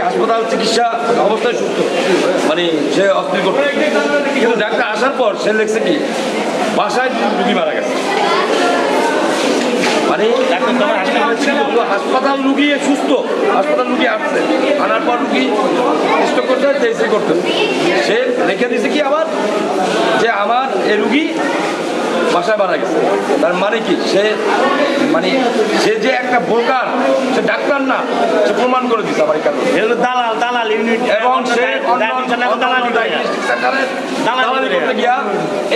হাসপাতাল চিকিৎসা অবস্থায় সুস্থ মানে সে অস্থির আসার পর সে লেখছে কি? বাসায় রুগী মারা গেছে। মানে হাসপাতাল সুস্থ, হাসপাতাল রুগী আসছে। আনার পর রুগী সুস্থ করতে তেইশে করতে। সে লিখে দিছে কি আবার? যে আমার এ রুগী বাসায় মারা গেছে। তার মানে কি? সে মানে সে যে একটা বোকার সে ডাক্তার না সে প্রমাণ করে দিচ্ছে আমার এই কারণে। এগুলো দালাল দালাল ইউনিট। এবং সে দালালি। করতে গিয়া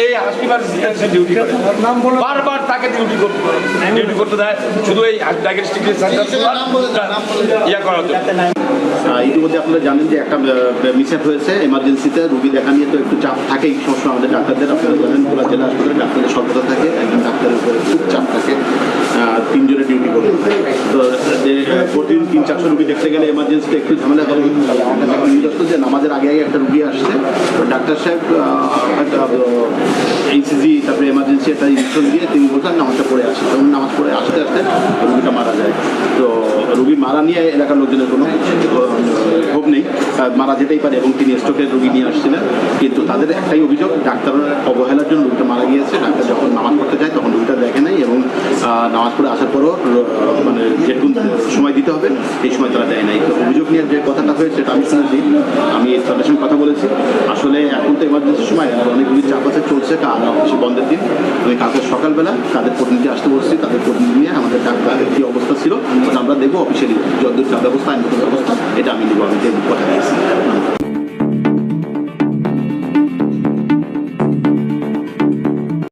এই হাসপাতাল ডিউটি করে। বারবার তাকে ডিউটি করতে ডিউটি করতে দেয়। শুধু এই ডায়াগনস্টিক সেন্টার ইয়া করার জন্য। ইতিমধ্যে আপনারা জানেন যে একটা মিসঅ্যাপ হয়েছে এমার্জেন্সিতে রুগী দেখা নিয়ে তো একটু চাপ থাকেই। সবসময় আমাদের ডাক্তারদের আপনারা জানেন জেলা হাসপাতালে ডাক্তারের স্বল্পতা থাকে, একজন ডাক্তারের উপরে খুব চাপ থাকে তিনজনে ডিউটি হয় তো প্রতিদিন তিন, চারশো রুগী দেখতে গেলে এমার্জেন্সিতে একটু ঝামেলা নিউজ আসতো যে নামাজের আগে আগে একটা রুগী আসছে ডাক্তার সাহেব একটা এইসিজি তারপরে এমার্জেন্সি একটা ইনস্টল দিয়ে তিনি বলছেন, নামাজটা পড়ে আসে। তখন নামাজ পড়ে আসতে আসতে রুগীটা মারা যায়। তো রুগী মারা নিয়ে এলাকার লোকজনের কোনো ক্ষোভ নেই। মারা যেতেই পারে এবং তিনি স্ট্রোকের রুগী নিয়ে আসছিলেন। কিন্তু তাদের একটাই অভিযোগ, ডাক্তারের মারা গিয়েছে, ডাক্তার যখন নামাজ পড়তে যায়, তখন রুগীটা দেখে নাই এবং নামাজ পড়ে আসার পরও মানে যেটুকু সময় দিতে হবে এই সময় তারা দেয় নাই। তো অভিযোগ নিয়ে যে কথাটা হয়েছে, সেটা আমি শুনেছি, আমি তাদের সঙ্গে কথা বলেছি। আসলে এখন তো এমার্জেন্সির সময় অনেকগুলি চাপ চলছে কাল অফিস বন্ধের দিন। আমি কালকে সকালবেলা তাদের প্রতিনিধি আসতে বলছি, তাদের প্রতিনিধি নিয়ে আমাদের ডাক্তারের কী অবস্থা ছিল, আমরা দেখব অফিসিয়ালি যত যা ব্যবস্থা, আইনগত ব্যবস্থা, এটা আমি দেবো, আমি দেখব কথা দিয়েছি।